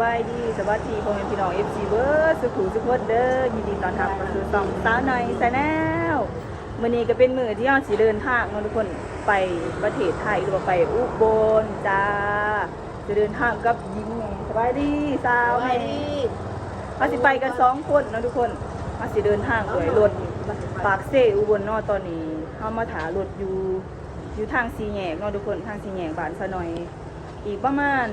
บายดีสวัสดีพ่อแม่พี่น้องเอฟซีเบิร์ดสุขุมสุขคนเด้อยินดีต้อนรับเข้าสู่ช่องสาวหน่อยแซนแนลมื้อนี้ก็เป็นมื้อที่เราสิเดินทางเนาะทุกคนไปประเทศไทยหรือว่าไปอุบลจ้าจะเดินทางกับหญิงแหน่สบายดีสาวแหน่เราสิไปกันสองคนเนาะทุกคนเราสิเดินทางด้วยรถปากเซอุบลเนาะตอนนี้เฮามาถารถอยู่อยู่ทางสีแยกเนาะทุกคนทางสีแยกบ้านซะหน่อย อีกประมาณ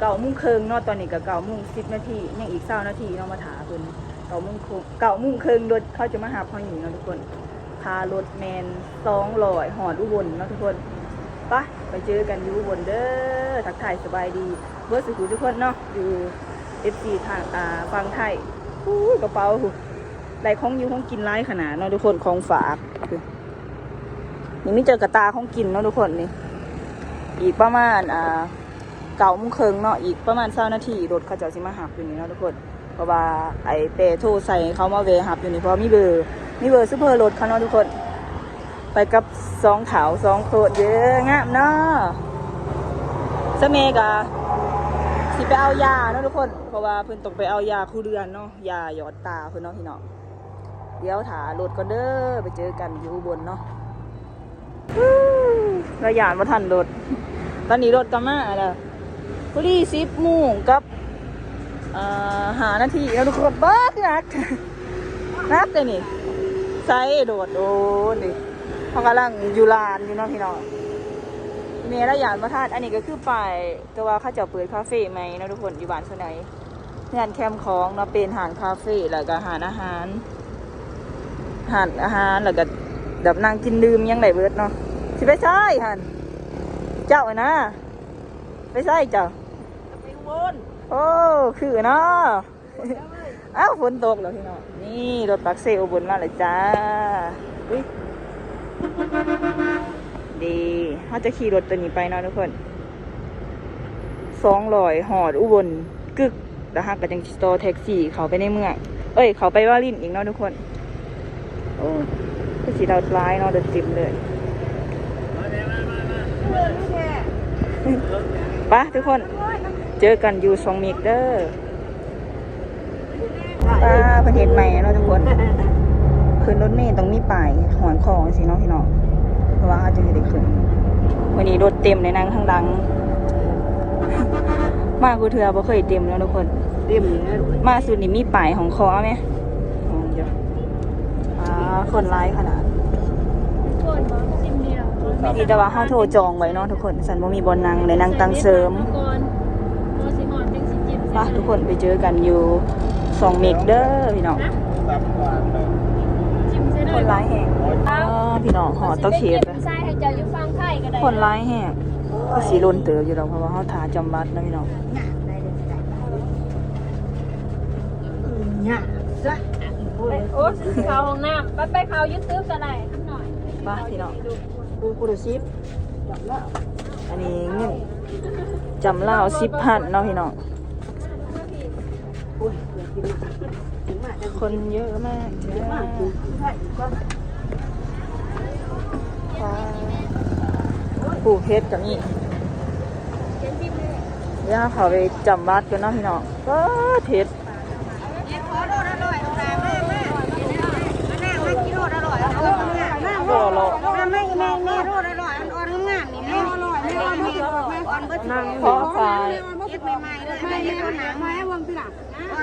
เก่ามุ่งเคิงเนาะตอนนี้ก็เก่ามุ่งสิบนาทียังอีกเศร้านาทีเนาะมาถาเพิ่นเก่ามุ่งคงเก่ามุ่งเคิงรถเขาจะมาหาพออยู่เนาะทุกคนพารถแมนสองลอยหอดอุบลเนาะทุกคนไปะไปเจอกันอยู่อุบลเด้อทักทายสบายดีเบอร์สุขุทุกคนเนาะอยู่เอฟซีทางอ่าฟังไทยอู้กระเป๋าได้ของอยู่ของกินร้ขนาดเนาะทุกคนของฝากนี่ไมีเจอกระตาของกินเนาะทุกคนนี่อีกประมาณอ่า เก่ามุงเคิงเนาะอีกประมาณเช้านาทีรถเขาเจะสิมาหับอยู่นี่เนาะทุกคน เพราะว่าไอเปโทรใส่เขามาเวหับอยู่นี่เพราะมีเบอร์มีเบอร์ซูเปอร์รถเขาเนาะทุกคน ไปกับสองขาวสองโคตรเยอะงามเนาะสเมกะสิไปเอายาเนาะทุกคน เพราะว่าเพิ่นต้องไปเอายาคู่เดือนเนาะยาหยอดตาเพิ่นเนาะพี่เนาะเดี๋ยวถารถก็เด้อไปเจอกันอยู่บลเนาะระยานมาทันรถตอนนี้รถก็มาแล้ว พอดีสิบโมงกับาหานาทีแล้วทุกคนบ้านักนักเลยนี่ไซโดดโอ้นี่เขากำลังอยู่ลานอยู่เนาะพี่น้องเมระยานมาทันอันนี้ก็คือไปายต่ว่าเขาจะเปิดคาเฟ่ไหมนาะทุกคนอยู่บ้านส่วนไหนงานแคมป์ของเนาะเป็นหารคาเฟ่แล้วก็หารอาหารหารอาหารแล้วก็แบบนั่งกินดื่มยังไหนเบิดเนาะสิไปใช่ฮันเจ้าอะนะไปใช่เจ้า ไปวนโอ้คือเนาะอ้าวฝนตกแล้วพี่น้องนี่รถปักเซลบนมาเลยจ้าอุ๊ยดีเขาจะขี่รถตัวนี้ไปเนาะทุกคนสองลอยหอดอุบลกึกแล้วฮักกับจังสโตแท็กซี่เขาไปในเมืองเอ้ย เขาไปว่าลินอีกเนาะทุกคน โอ้คือสีดาวร้ายเนาะเดินจิมเลยไปะทุกคน เจอกันอยู่สองมิกเดอร์ป้าประเทศใหม่เนาะทุกคนขึ้นรถเมล์ต้องมีป้ายหอนของสิเนาะพี่น้องเพราะว่าเขาจะได้ขึ้น วันนี้รถเต็มเลยนั่งข้างหลัง มากูเถื่อบ่เคยเต็มแล้วทุกคน เต็มเลยมาสุดนี่มีป้ายของคอไหมอ๋อเดี๋ยวอ่าคนร้ายขนาดคนบ่ซิมเดียวไม่ดีแต่ว่าเขาโทรจองไว้เนาะทุกคน สันว่ามีบอลนังเลยนั่งตังเสริม ปะทุกคนไปเจอกันอยู่สองเมกเดอร์พี่น้องจิ้มใส่คนร้ายแห่งอ๋อพี่น้องหอตะเขียบใช่ให้เจ้าอยู่ฟังไทยก็ได้คนร้ายแห่งก็สีลนเติบอยู่แล้วเพราะว่าเขาทาจำบัดนะพี่น้องเนี่ยซะไปโอ้เข้าห้องน้ำไปไปเข้า YouTube ก็ได้นิดหน่อยไปะพี่น้องกูกูดูซิปอันนี้เงินจำเล่าสิบพันเนาะพี่น้อง คนเยอะมากจ้าผูกเพชรกับนี่เดี๋ยวเขาไปจำวัดกันเนาะพี่น้องก็เท็ดขอโดดอร่อยตามแม่แม่มานั่งมากินโดดอร่อยอร่อยงามก็รอแม่แม่แม่แม่โดดอร่อยอ่อนงามนี่แม่อร่อยแม่อ่อนแม่อ่อนเบิดนั่งขอฝ่ายเก็บใหม่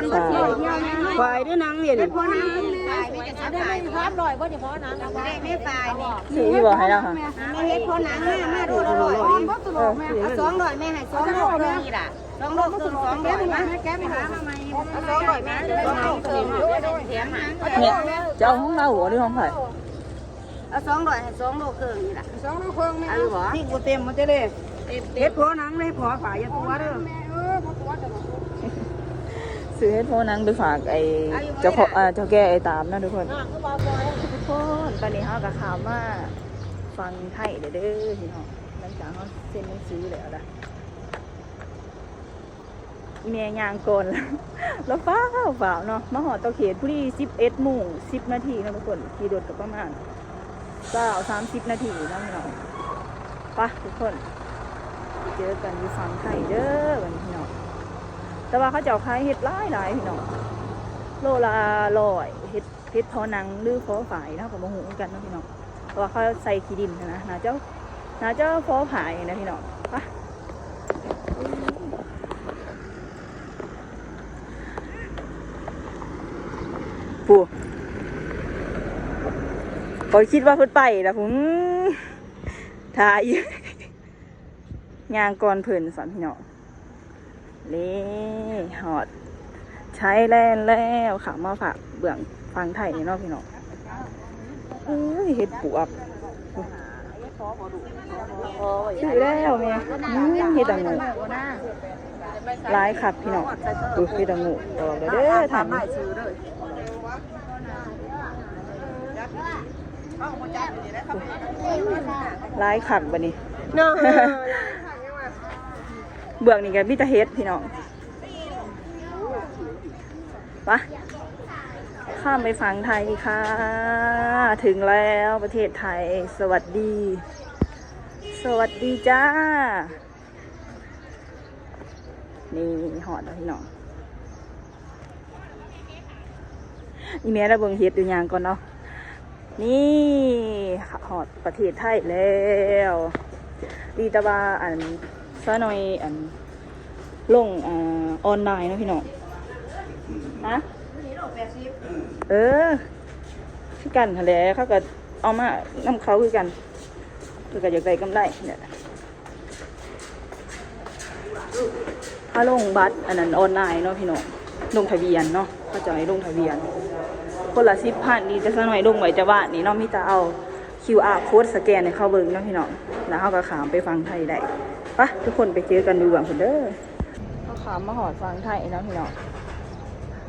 ๆเลยแม่เฮ็ดพ่อหนังมาให้วงพี่ล่ะอ่อนเบิดเลยเดียวแม่ฝ่ายด้วยนางเรียนเฮ็ดพ่อหนังฝ่ายไม่จะสบายครับอร่อยบ่เฉพาะหนังได้แม่ฝ่ายนี่สื่อที่บอกให้เราค่ะแม่เฮ็ดพ่อหนังแม่มาโดดอร่อยเอาสองร้อยแม่ให้สองโลแม่นี่ล่ะสองโลครึ่งสองร้อยมาแกไปหามาใหม่เอาสองร้อยแม่สองโลครึ่งแถมหาเนี่ยจะเอาห้องเราหัวหรือห้องไผ่เอาสองร้อยให้สองโลครึ่งนี่ล่ะสองลูกเครื่องแม่เอาอยู่บ่นี่กูเต็มมันจะเลยเฮ็ดพอหนังเลยพอฝ่ายยาตัวเด้อ ซื้อให้พ่อนางไปฝากไอ้เจ้าของอ่าเจ้าแก่ไอ้ตามนะทุกคนทุกคนตอนนี้เขากับข่าวมาฟังไทยเด้อเด้อพี่น้องหลังจากเขาเซ็นหนังสือแล้วนะอีเมียยางโกนแล้วแล้วฟ้าฝ่าวเนาะมาหอตาเขียนผู้ที่สิบเอ็ดโมงสิบนาทีนะทุกคนขี่รถกับประมาณเก้าสามสิบนาทีนะพี่น้องปะทุกคนเจอกันอยู่ฝั่งไทยเด้อวันนี้พี่น้อง แต่ว่าเขาเจะเอาขายเห็ดหลายหลายพี่น้องโลละร้อยเห็ดเห็ดพอหนังหรือพอฝายเนาะกับมะหูกันนะพี่น้องเพราะว่าเขาใส่ขี้ดินนะนะเจ้านาเจ้าพอผายนะพี่น้องไปปูพอยคิดว่าเพิ่นไปแล้วผมถ่ายย่างก่อนเพิ่นสอนพี่น้องเล่ หอดใช้แล่นแล้วขามาฝากเบื้องฟังไทยนี่เนาะพี่น้องเอ้ยเห็ดปวกชื่อแล้วแม่อืมเห็ดดังงูลายขับพี่น้องดูเห็ดดังงูออกแล้วเด้อทำลายขับบันนี้เนาะเบื้องนี่กันมิตาเฮ็ดพี่น้อง ปะข้ามไปฝั่งไทยค่ะ ถึงแล้วประเทศไทย สวัสดี สวัสดีจ้า นี่หอดแล้วพี่น้องอีเมลระเบิงเฮ็ดดูอย่างก่อนเนาะ นี่หอดประเทศไทยแล้วดีตะวาอันซะหน่อยอันลงอ่าออนไลน์เนาะพี่น้อง ฮะเออคือกันแหละเขาก็เอามานำเขาคือกันคือก็อยากได้กำไรเนี่ยถ้าลงบัตรอันนั้นออนไลน์เนาะพี่น้องลงทะเบียนเนาะเขาจะให้ลงทะเบียน คนละสิบพันนี่จะซะหน่อยลงไว้จะว่านี่เนาะมีแต่เอา QR code สแกนในเข้าเบิ้งเนาะพี่น้องแล้วเขาก็ขามไปฟังไทยได้ปะทุกคนไปเจอกันดูหวังคนเด้อเขาขามมาหอดฟังไทยเนาะพี่น้อง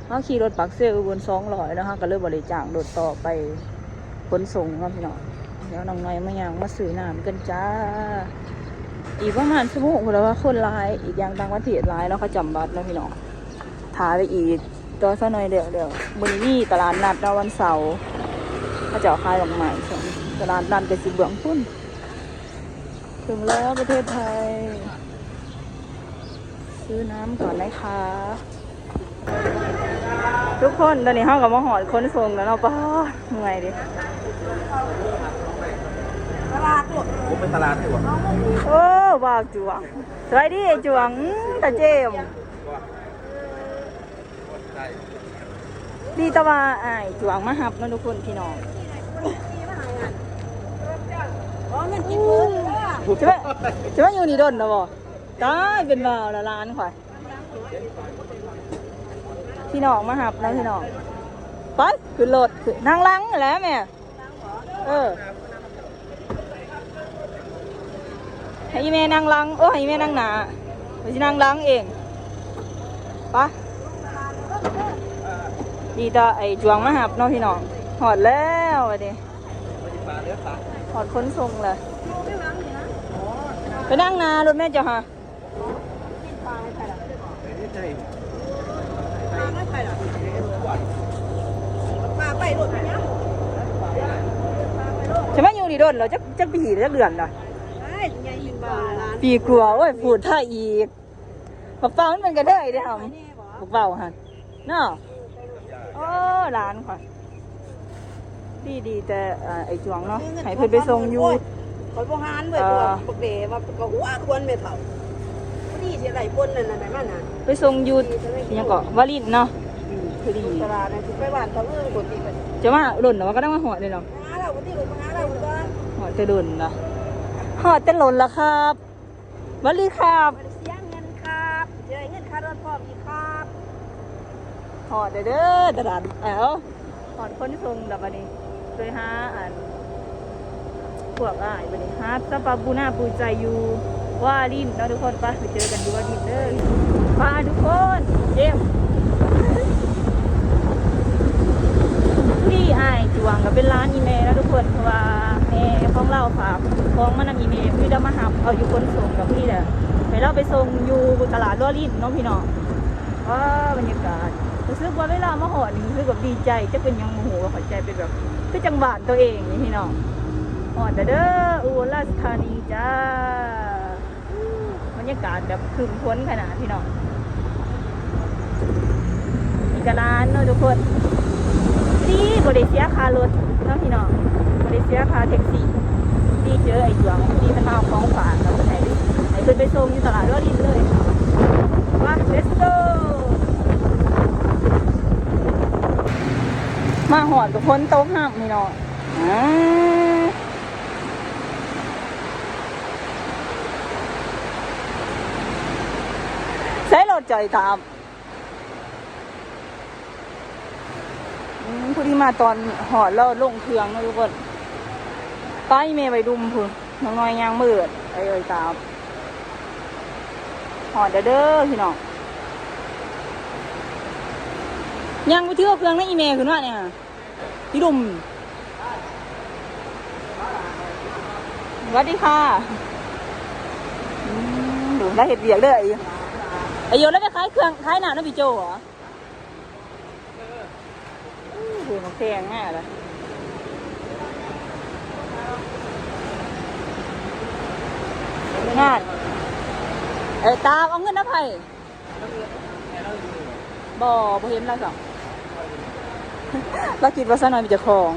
เขาขี่รถปักเซลบนสองร้อยแล้วเขาก็เลยบริจาครถต่อไปขนส่งเนาะพี่น้องเดี๋ยวน้องน้อยมายังมาซื้อน้ำกันจ้า อีกประมาณชั่วโมงแล้วว่าคนร้ายอีกอย่างต่างประเทศร้ายแล้วเขาจำบัตรเนาะพี่น้องถ่ายไปอีกตัวซะหน่อยเดี๋ยวเดี๋ยวบนนี้ตลาดนัดนาะวันเสาร์เขาจะเอาขายดอกไม้ส่วนตลาดนัดกสิเบืองพุ่นถึงแล้วประเทศไทย ซื้อน้ำก่อนนะคะ ทุกคนตอนนี้ห้องกับมาหอดค้นส่งแล้วเนาะป้าเหนื่อยดิผมเป็นตลาดดีกว่าโอ้บ่าวจวงสวัสดีไอ้จวงตาเจมส์ดีแตะว่าไอ้ายจวงมาหับเนาะทุกคนพี่น้องใช่ไหมใช่ไหมอยู่นี่ดนนะบ่ตายเป็นบ่าวละล้านข่อย พี่น้องมาหับนะพี่น้องไปขึ้นรถขึ้นนั่งลังแล้วแม่เออให้แม่นั่งลังโอ้ให้แม่นั่งหนาไปสินั่งลังเองไปดีต่อไอ้จวงมาหับเนาะพี่น้องหอดแล้ววันนี้หอดค้นทรงเลยไปนั่งนารถแม่จ้าฮะ ใช่ไหมอยู่นี่โดนเหรอจักจักปีหรือจักเดือนเหรอปีกลัวโอ้ยพูดท่าอีกบักเป้ามันเป็นกระเทยได้อทำบักเป้าฮะเนาะโอ้ร้านค่ะดีดีแต่เอ่อไอ้จวงเนาะให้เพิ่นไปส่งอยู่คอยบ่หานเว้ยตัวปกเดว่าก็หัวควรไม่เท่าพอดีสิไหลปนนั่นน่ะไหนมันน่ะไปส่งอยูยังเกาะวาลินเนาะคือดีตลาดน่ะสิไปบ้านเขาเอื้อคนที่กัน จะมาหล่นเหรอวะก็ต้องมาหอดเลยเนาะหาเราคนที่ลงมาหาเราคนก็หอดจะหล่นเนาะหอดจะหล่นละครับวาลีครับเสียเงินครับเจอเงินค่ารถพร้อมอีกครับหอดเด้อเด้อตลาดแอวหอดคนส่งแบบวันนี้เคยหาอ่านพวกอ้ายวันนี้หาสปาบูน่าปูใจอยู่วาลินเนาะทุกคนไปไปเจอกันอยู่วาลินเด้อไปทุกคนเจม ที่อายจวงก็เป็นร้านอีเมลแล้วทุกคนเพราะว่าแม่ของเราฝากของมานำอีเมลพี่เรามาหับเอาอยู่คนส่งกับพี่แหละให้เราไปส่งอยู่ตลาดวาลินเนาะพี่น้องว้าบรรยากาศรู้สึกว่าเวลามาหอดนี่รู้สึกแบบดีใจจะเป็นยังโมโหว่าหัวใจเป็นแบบคือจังหวะตัวเองนี่พี่น้องหอดเด้อเด้ออุบลราชธานีจ้าบรรยากาศแบบคึมพ้นขนาดพี่น้องมีกับร้านเนาะทุกคน นี่บริเสียค่ารถเนาะพี่น้องบริเสียค่าแท็กซี่ที่เจอไอ้หยวงที่มันมาเอาของฝากแล้วไหนไหนเพิ่นไปส่งอยู่ตลาดรถดินเลยว่า let's go มาหอดกับพ้นโต๊ะห้ามพี่น้องใช้รถใจตาม ผู้ที่มาตอนหอดแล้วลงเครื่องนะทุกคนป้ายเมย์ไปดุมพุ่นน้องน้อยยางมืดไอ้เอ้ยตามหอดเด้อเด้อพี่น้องยังไปเที่ยวเครื่องนั่นอีเมย์ขึ้นว่าเนี่ยพี่ดุมสวัสดีค่ะดูได้เห็ดเบียกเด้อไอ้ไอ้โยนแล้วไปขายเครื่องขายหนาน้ำพี่โจเหรอ ดูมันแพงง่ายเลยงานเอ้ตามเอาเงินนะไผ่บ่บ่เห็นแล้วสองเราคิดว่าซะหน่อยมีเจ้าของ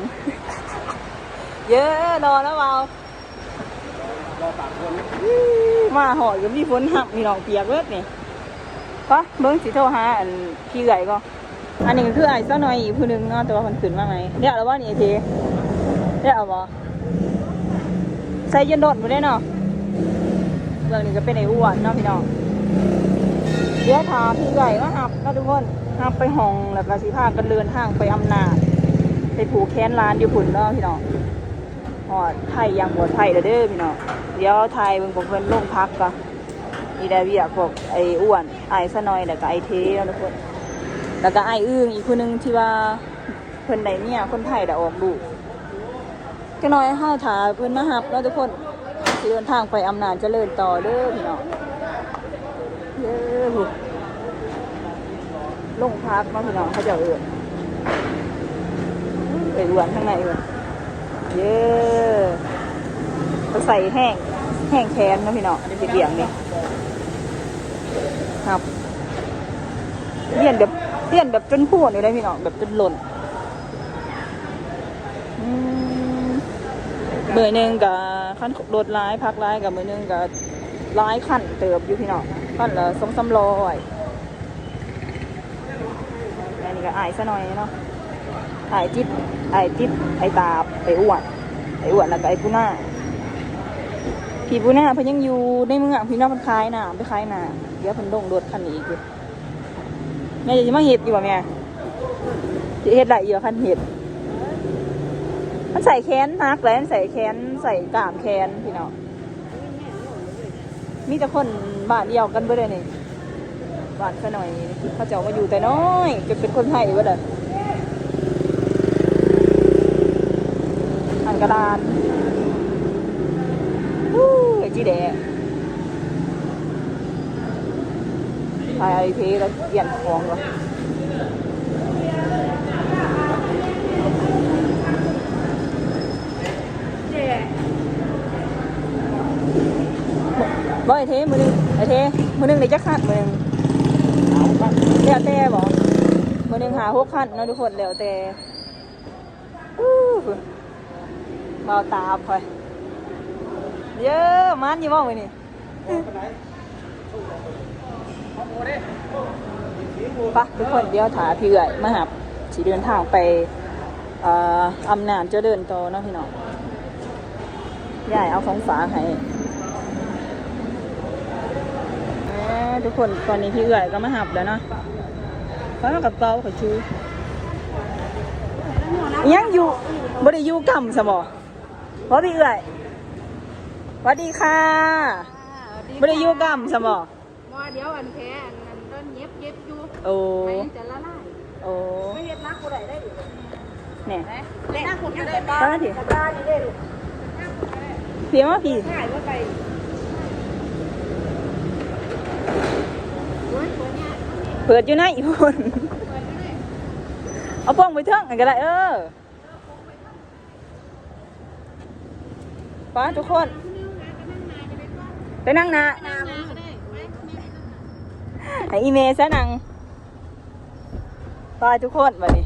เยอะรอแล้วเบารอสามาหอยก็มีฝนหักมีหนองเปียกเวิดนี่ปะเบิ้งสิโทรหาอันพี่ใหญ่ก็ อันนี้ก็คือไอ้ซะหน่อยอีกผู้หนึงเนาะแต่ว่ามันขึ้นมาไหมเดี๋ยวแล้วว่านี่ไอ้เทเดี๋ยวเอาบ่ใส่ยันโดดมาได้เนาะเรื่องนี้ก็เป็นไอ้อ้วนเนาะพี่น้องเดี๋ยวถาพี่ใหญ่ว่าหับนาะทุกคนหับไปห้องแล้วก็สิพากันเดินทางไปอำนาจไปผูกแค้นร้านอยู่พุ่นเนาะพี่น้องหอดไทยยังหมดไทยเด้อพี่น้องเดี๋ยวไทยเบิ่งผมเพิ่นลงพักก็มีได้เวียกพวกไอ้อ้วนไอ้ซะหน่อยแล้วก็ไอ้เทเนาะทุกคน แล้วก็ไอ้อึ้งอีกคนนึงที่ว่าเพิ่นได้เนี่ยคนไทยได้ออกลูกจะน้อยเฮาถาเพิ่นมาฮับเนาะทุกคนสิเดินทางไปอำนาจเจริญต่อเด้อพี่น้องเด้อพุ่นลงพักเนาพี่น้องเขาเจะเอื้อนไปอ้วนข้างในเลยเย้เราใส่แห้งแห้งแค้นนะพี่น้องสีเหลียงนี่ครับเลี่ยนแบบ เลี่ยนแบบจนพูดเลยนะพี่น้องแบบจนหล่นอืมเบอร์หนึ่งกับขั้นรถร้ายพักร้ายกับเบอร์หนึ่งกับร้ายขั้นเติบอยู่พี่น้องขั้นละสองสามร้อยอันนี้ก็อายซะหน่อยเนาะไอ้จิตไอ้จิตไอ้ตาบไอ้อ้วนไอ้อ้วนแล้วก็ไอ้ปูน่าพี่ปูน่าเพิ่นยังอยู่ในเมืองพี่น้องเพิ่นขายหน่ะไปขายหน่ะเดี๋ยวเพิ่นลงรถคันนี้อีก แม่จะมาเฮ็ดอยู่บ่แม่สิเฮ็ดได้อยู่คันเฮ็ด มันใส่แขนนักแล้วมันใส่แขนใส่กามแขนพี่น้องมีแต่คนบ้านเดียวกันเบ่ได้นี่บ้านซะหน่อยเขาเจ้ามาอยู่แต่น้อยจนเป็นคนไทยเบ่ได้อันกระดานวู้จีแดง ถ่ายไอพีแล้วเปลี่ยนของวะบ่ไอเทมือหนึงไอเทมือหนึงเดี๋ยวจะขัดมือนึงแล้วแต่บอกมือหนึงหาหกขันเนาะทุกคนแล้วแต่เบาตาพอยเยอะมันยี่มองไปนี่ ปะทุกคนเดี๋ยวถาพี่เอ๋ยมาหับสีเดินทางไปเอ่ออำนาจเจะเดินต่อเนาะพี่น้องยายเอาของฝากให้แหมทุกคนตอนนี้พี่เอ๋ยก็มาหับแล้วเนาะเพราะว่ากับเป๋ากับชูยังอยู่บ่ได้อยู่กำสมอพอพี่เอื่อยสวัสดีค่ะไม่ได้อยู่กัมสมอ ว่าเดี๋ยวอันแท้อันนั้นต้นเย็บเย็บอยู่โอ้ไม่จะละลายโอ้ไม่เฮ็ดนักกูได้ได้ดิเนี่ยเล่นนักกูได้บ้าป้าพี่บ้านี่ได้ลูกพี่มาพี่ง่ายว่าไปเปิดอยู่นะอีพุ่นเอาป้องไปเถอะกันก็ได้เออป้าทุกคนไปนั่งนะ ไออีเมลซะนังตายทุกคนวันนี้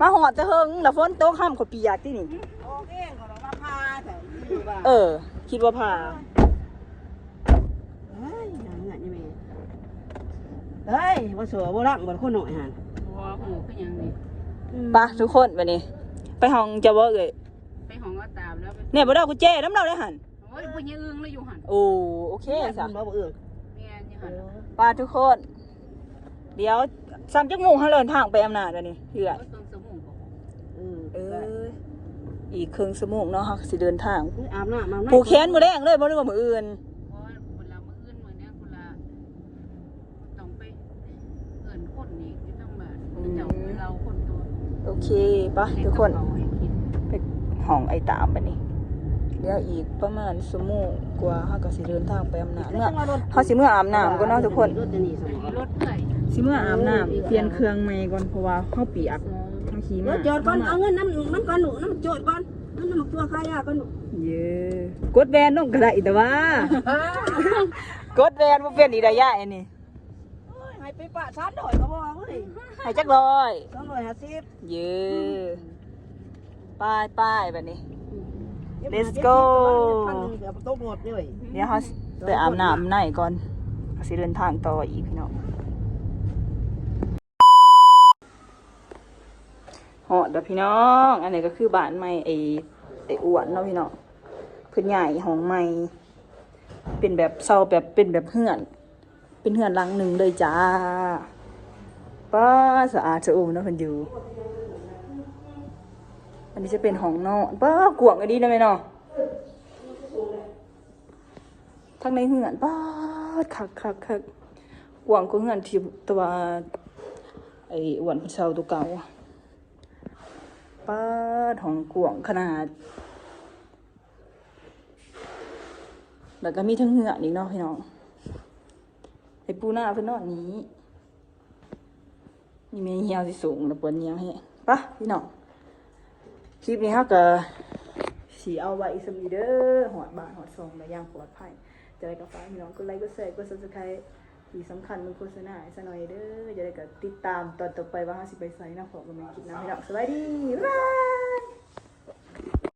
มาหอดจะเฮิงแล้วฝนตกห้ามขอปียากที่นี่ โอเคเขาเรามาพาแถวนี้ว่าเออ คิดว่าผ่าเฮ้ยอย่างเงี้ยนี่แม่เฮ้ยว่าสัวบ่รักบ่คนหน่อยหันว่าหูก็ยังนี่ปะทุกคนวันนี้ ไปห้องจะว่าเอ่ยไปห้องก็ตามแล้วไปเนี่ยบ่ได้เอากุญแจน้ำเราได้หันโอ้ยผู้หญิงอึ้งเลยอยู่หันโอ้โอเคเฮ้ยจ้ะบ่บ่เอื้อแม่นอยู่หันปาทุกคน เดี๋ยวซ้ำจักโมงเขาเดินทางไปอำนาจวันนี้เพื่อนก็เครื่องสมุนบอกเออเอออีกครึ่งชั่วโมงเนาะเขาก็สิเดินทางอาบน้ำมาผูกแขนมือแดงเลยบ่รู้ว่ามืออื่นเพราะว่าเวลามื้ออื่นมื้อเนี้ยคุณละต้องไปเอิ้นคนนี่อยู่ทั้งบ้านเจ้าเราคนตัวโอเคปะทุกคนไปห้องไอ้ตามบันนี้ เดี๋ยวอีกประมาณชั่วโมงกว่าเขาก็สิเดินทางไปอำนาจเมื่อเขาสิเมื่ออาบน้ำก็เนาะทุกคนรถจะหนีสมองรถเอื่อยสิเมื่ออาบน้ำเปลี่ยนเครื่องใหม่ก่อนเพราะว่าเขาเปียกเขาขี่รมาถจอดก่อนเอาเงินน้ำมันก่อนหนูน้ำจอดก่อนน้ำมันตัวขายยาก่อนหนูเย้กดแวนต้องกระไรแต่ว่ากดแวนบ่เป็นอีดายะอันนี้ให้ไปปะชาร์จหน่อยก็บอกเว้ยให้จักร้อยสองร้อยห้าสิบเย้ป้ายป้ายแบบนี้ Let's go เดี๋ยวตกหมดเลยเดี๋ยวเขาไปอาบน้ำในก่อนเขาสิเดินทางต่ออีกพี่น้องเหาะเด้อพี่น้อง อันนี้ก็คือบ้านใหม่ไอ้ไอ้อ้วนเนาะพี่น้องเพิ่นใหญ่ห้องใหม่ เป็นแบบเซาแบบเป็นแบบเฮือน เป็นเฮือนหลังหนึ่งเลยจ้าป้าสะอาดสะอุ่มเนาะเพิ่นอยู่ อันนี้จะเป็นห้องนอนป้ากวางอันนี้ได้ไหมเนาะทั้งในเหือนป้าคักคักคักกวางก็เหือนที่ตัวไอ้อ้วนเชาตัวเก่าป้าดของกวางขนาดแล้วก็มีทั้งเหือนอีกเนาะพี่น้องไอ้ปูหน้าเพิ่นนอนนี้นี่แมีเหี่ยวสิสูงแล้วปวดเหี่ยวให้ปะพี่น้อง คลิปนี้เฮาก็สีเอาไว้สมีเด้อหอดบานหอดซองและย่างปลอดภัยจะได้กับฟ้าพี่น้องกดไลค์กดแชร์กดซับสไครต์ที่สำคัญมันโฆษณาให้ซะหน่อยเด้อจะได้กับติดตามตอนต่อไปว่าเฮาสิไปไสนะขอกำลังคลิปนะพี่น้องสวัสดีบ๊ายบาย